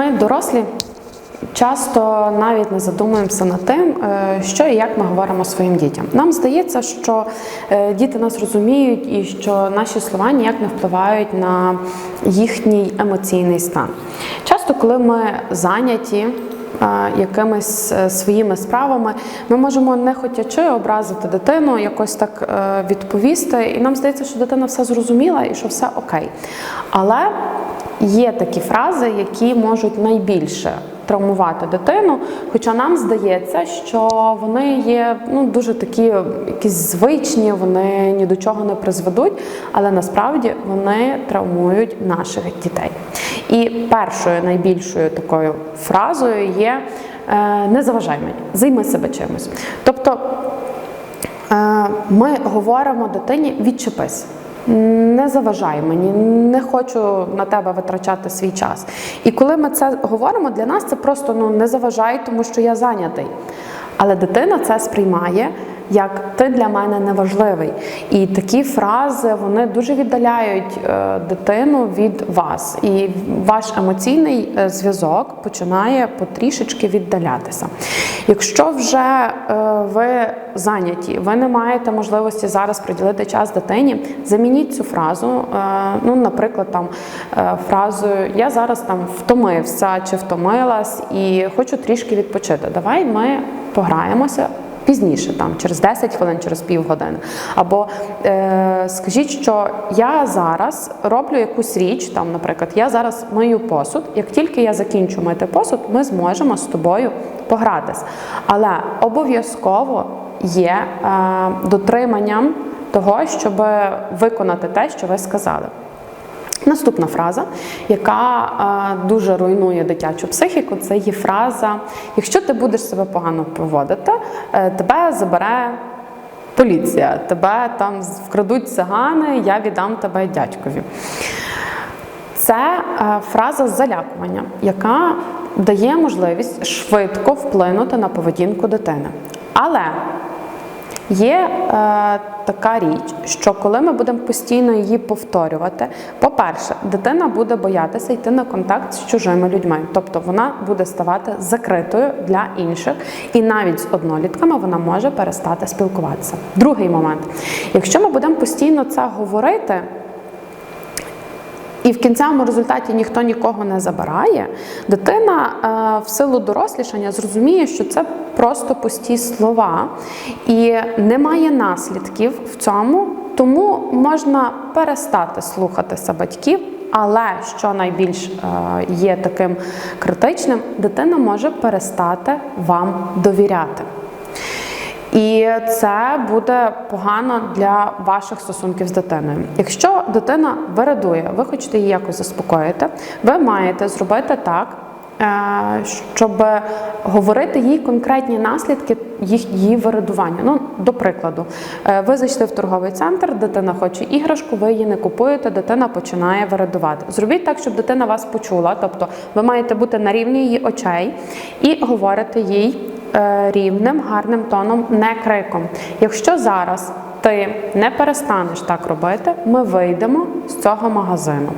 Ми дорослі часто навіть не задумуємося над тим, е, що і як ми говоримо своїм дітям. Нам здається, що е, діти нас розуміють і що наші слова ніяк не впливають на їхній емоційний стан. Часто, коли ми зайняті. е, Якимись своїми справами ми можемо не хотячи образити дитину, якось так відповісти, і нам здається, що дитина все зрозуміла і що все окей. Але є такі фрази, які можуть найбільше травмувати дитину. Хоча нам здається, що вони є ну дуже такі якісь звичні, вони ні до чого не призведуть, але насправді вони травмують наших дітей. І першою найбільшою такою фразою є е, не заважай мені, займи себе чимось. Тобто Е, Ми говоримо дитині відчепись. Не заважай мені, не хочу на тебе витрачати свій час. І коли ми це говоримо, для нас це просто ну не заважай, тому що я зайнятий. Але дитина це сприймає як ти для мене не важливий. І такі фрази вони дуже віддаляють е, дитину від вас. І ваш емоційний е, зв'язок починає потрішечки віддалятися. Якщо вже е, ви зайняті, ви не маєте можливості зараз приділити час дитині, замініть цю фразу. Ну, наприклад, там фразою Я зараз там втомився чи втомилась і хочу трішки відпочити. Давай ми пограємося. Пізніше, там через 10 хвилин, через півгодини. Або е, скажіть, що я зараз роблю якусь річ, там, наприклад, я зараз мию посуд. Як тільки я закінчу мити посуд, ми зможемо з тобою погратись. Але обов'язково є е, дотриманням того, щоб виконати те, що ви сказали. Наступна фраза, яка дуже руйнує дитячу психіку, це є фраза: якщо ти будеш себе погано поводити, е, тебе забере поліція, тебе там вкрадуть цигани, я віддам тебе дядькові. Це е, фраза залякування, яка дає можливість швидко вплинути на поведінку дитини. Але Є е, така річ, що коли ми будемо постійно її повторювати, по-перше, дитина буде боятися йти на контакт з чужими людьми, тобто вона буде ставати закритою для інших, і навіть з однолітками вона може перестати спілкуватися. Другий момент: якщо ми будемо постійно це говорити. І в кінцевому результаті ніхто нікого не забирає. Дитина е, в силу дорослішання зрозуміє, що це просто пусті слова, і немає наслідків в цьому, тому можна перестати слухатися батьків. Але що найбільш е, є таким критичним, дитина може перестати вам довіряти. І це буде погано для ваших стосунків з дитиною. Якщо дитина вирадує, ви хочете її якось заспокоїти, ви маєте зробити так, е, щоб говорити їй конкретні наслідки її вирадування. Ну, до прикладу, е, ви зайшли в торговий центр, дитина хоче іграшку, ви її не купуєте, дитина починає вирадувати. Зробіть так, щоб дитина вас почула, тобто ви маєте бути на рівні її очей і говорити їй рівним, гарним тоном, не криком. Якщо зараз ти не перестанеш так робити, ми вийдемо з цього магазину.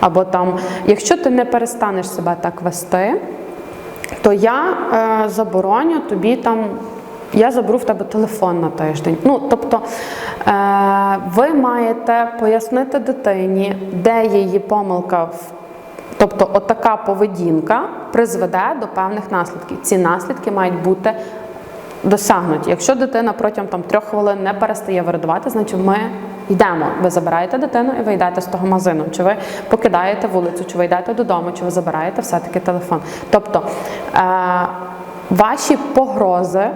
Або там, якщо ти не перестанеш себе так вести, то я е, забороню тобі там. Я заберу в тебе телефон на тиждень. Ну, тобто е, ви маєте пояснити дитині, де її помилка в Тобто, отака поведінка призведе до певних наслідків. Ці наслідки мають бути досягнуті. Якщо дитина протягом там трьох хвилин не перестає вирадувати, значить ми йдемо. Ви забираєте дитину і ви йдете з того магазину. Чи ви покидаєте вулицю, чи ви йдете додому, чи ви забираєте все-таки телефон. Тобто е- ваші погрози.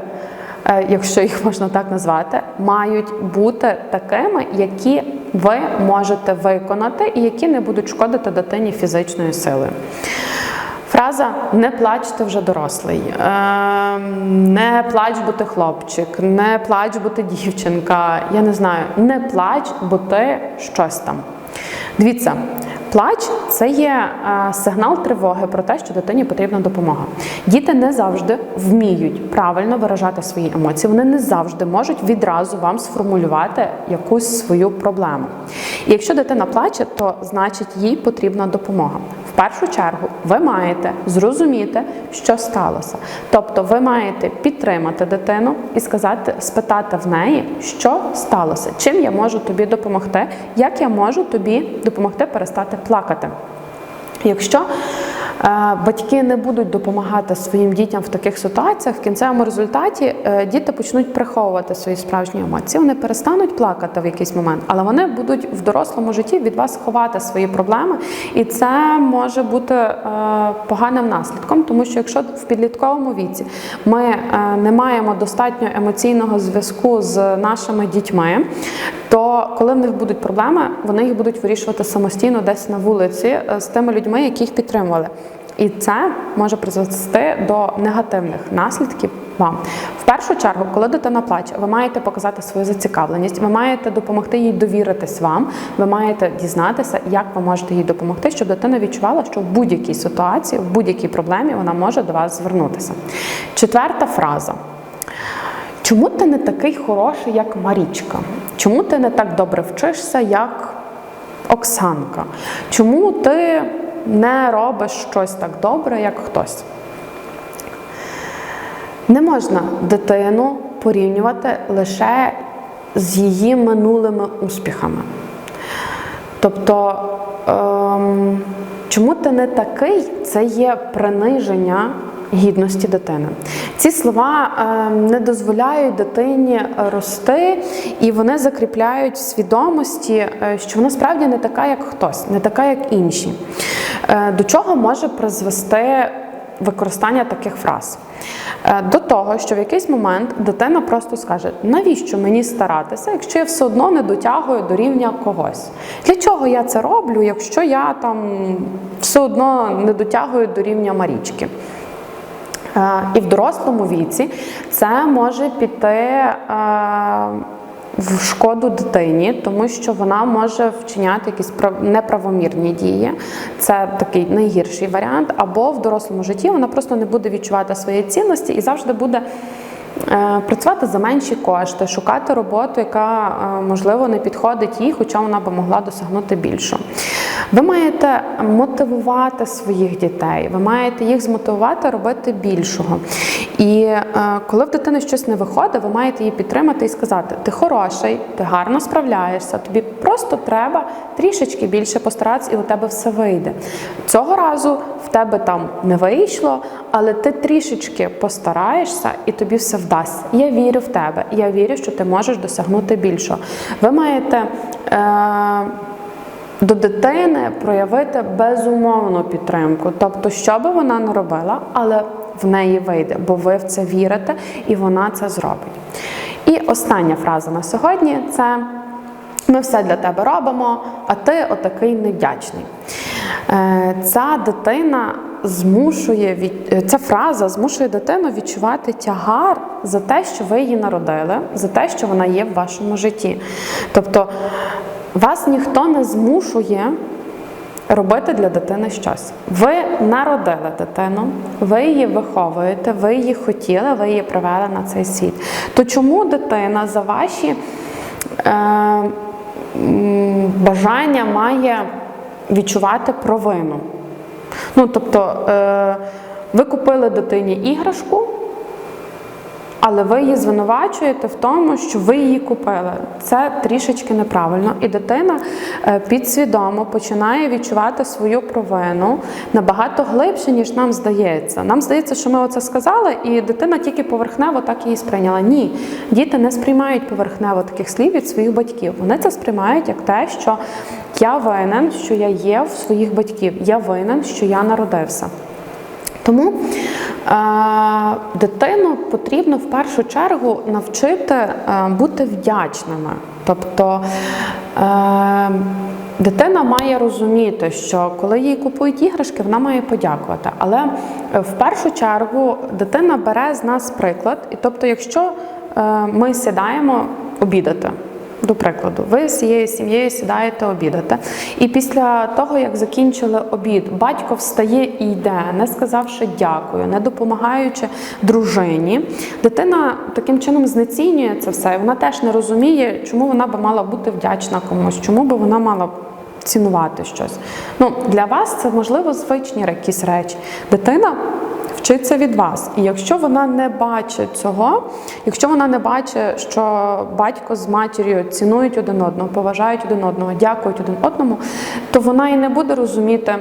е, Якщо їх можна так назвати, мають бути такими, які ви можете виконати, і які не будуть шкодити дитині фізичною силою. Фраза не плач, ти вже дорослий, е, не плач, бо ти хлопчик, не плач, бо ти дівчинка. Я не знаю, не плач, бо ти щось там. Дивіться, плач це є е, сигнал тривоги про те, що дитині потрібна допомога. Діти не завжди вміють правильно виражати свої емоції. Вони не завжди можуть відразу вам сформулювати якусь свою проблему. І якщо дитина плаче, то значить їй потрібна допомога. В першу чергу ви маєте зрозуміти, що сталося. Тобто, ви маєте підтримати дитину і сказати, спитати в неї, що сталося, чим я можу тобі допомогти, як я можу тобі допомогти перестати плакати. Якщо батьки не будуть допомагати своїм дітям в таких ситуаціях, в кінцевому результаті е, діти почнуть приховувати свої справжні емоції. Вони перестануть плакати в якийсь момент, але вони будуть в дорослому житті від вас ховати свої проблеми, і це може бути е, поганим наслідком, тому що якщо в підлітковому віці ми е, не маємо достатньо емоційного зв'язку з нашими дітьми, то коли в них будуть проблеми, вони їх будуть вирішувати самостійно десь на вулиці е, з тими людьми, які їх підтримували. І це може призвести до негативних наслідків вам. В першу чергу, коли дитина плаче, ви маєте показати свою зацікавленість, ви маєте допомогти їй довіритись вам, ви маєте дізнатися, як ви можете їй допомогти, щоб дитина відчувала, що в будь-якій ситуації, в будь-якій проблемі вона може до вас звернутися. Четверта фраза. Чому ти не такий хороший, як Марічка? Чому ти не так добре вчишся, як Оксанка? Чому ти не робиш щось так добре, як хтось? Не можна дитину порівнювати лише з її минулими успіхами. Тобто, ем, чому ти не такий, це є приниження гідності дитини. Ці слова ем, не дозволяють дитині рости, і вони закріпляють свідомості, е, що вона справді не така, як хтось, не така, як інші. Е, До чого може призвести використання таких фраз? Е, До того, що в якийсь момент дитина просто скаже, навіщо мені старатися, якщо я все одно не дотягую до рівня когось. Для чого я це роблю, якщо я там все одно не дотягую до рівня Марічки? Е, І в дорослому віці це може піти е, в шкоду дитині, тому що вона може вчиняти якісь прав- неправомірні дії. Це такий найгірший варіант. Або в дорослому житті вона просто не буде відчувати свої цінності і завжди буде. е, Працювати за менші кошти, шукати роботу, яка можливо не підходить їй, хоча вона би могла досягнути більшого. Ви маєте мотивувати своїх дітей, ви маєте їх змотивувати робити більшого. І е, коли в дитини щось не виходить, ви маєте її підтримати і сказати: ти хороший, ти гарно справляєшся, тобі просто треба трішечки більше постаратися, і у тебе все вийде. Цього разу в тебе там не вийшло, але ти трішечки постараєшся і тобі все вдасться. Я вірю в тебе, я вірю, що ти можеш досягнути більшого. Ви маєте. Е- до дитини проявити безумовну підтримку. Тобто, що би вона не робила, але в неї вийде, бо ви в це вірите і вона це зробить. І остання фраза на сьогодні це ми все для тебе робимо, а ти отакий невдячний. Е, Ця дитина змушує від е, ця фраза змушує дитину відчувати тягар за те, що ви її народили, за те, що вона є в вашому житті. Тобто вас ніхто не змушує робити для дитини щось. Ви народили дитину, ви її виховуєте, ви її хотіли, ви її привели на цей світ. То чому дитина за ваші е, бажання має відчувати провину? Ну, тобто, е, ви купили дитині іграшку. Але ви її звинувачуєте в тому, що ви її купили. Це трішечки неправильно. І дитина е, підсвідомо починає відчувати свою провину набагато глибше, ніж нам здається. Нам здається, що ми оце сказали, і дитина тільки поверхнево так її сприйняла. Ні, діти не сприймають поверхнево таких слів від своїх батьків. Вони це сприймають як те, що я винен, що я є в своїх батьків. Я винен, що я народився. Тому дитину потрібно в першу чергу навчити е, бути вдячними. Тобто е, дитина має розуміти, що коли їй купують іграшки, вона має подякувати. Але е, в першу чергу дитина бере з нас приклад, і тобто, якщо ми сідаємо обідати. До прикладу, ви з цією сім'єю сідаєте обідати, і після того, як закінчили обід, батько встає і йде, не сказавши дякую, не допомагаючи дружині. Дитина таким чином знецінює це все. і Вона теж не розуміє, чому вона би мала бути вдячна комусь, чому би вона мала цінувати щось. Ну, для вас це можливо звичні якісь речі. Дитина вчиться від вас. І якщо вона не бачить цього, якщо вона не бачить, що батько з матір'ю цінують один одного, поважають один одного, дякують один одному, то вона і не буде розуміти.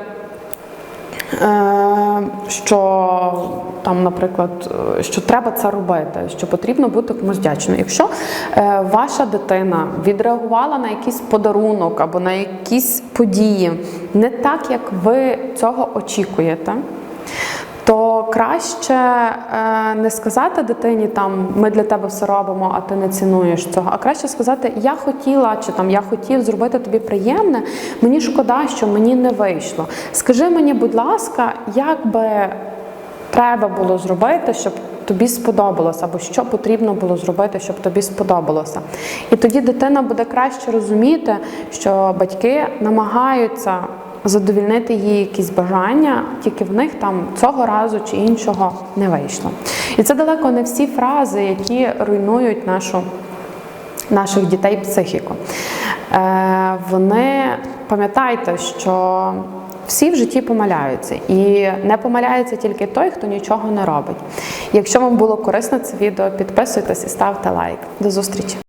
Е, Що там, наприклад, що треба це робити, що потрібно бути комусь вдячною. Якщо е, ваша дитина відреагувала на якийсь подарунок або на якісь події не так, як ви цього очікуєте, то краще е, не сказати дитині там ми для тебе все робимо, а ти не цінуєш цього. А краще сказати, я хотіла чи там я хотів зробити тобі приємне. Мені шкода, що мені не вийшло. Скажи мені, будь ласка, як би треба було зробити, щоб тобі сподобалося, або що потрібно було зробити, щоб тобі сподобалося. І тоді дитина буде краще розуміти, що батьки намагаються задовільнити її якісь бажання, тільки в них там цього разу чи іншого не вийшло. І це далеко не всі фрази, які руйнують нашу. Наших дітей психіку. Е, вони пам'ятайте, що всі в житті помиляються, і не помиляється тільки той, хто нічого не робить. Якщо вам було корисно це відео, підписуйтесь і ставте лайк. До зустрічі!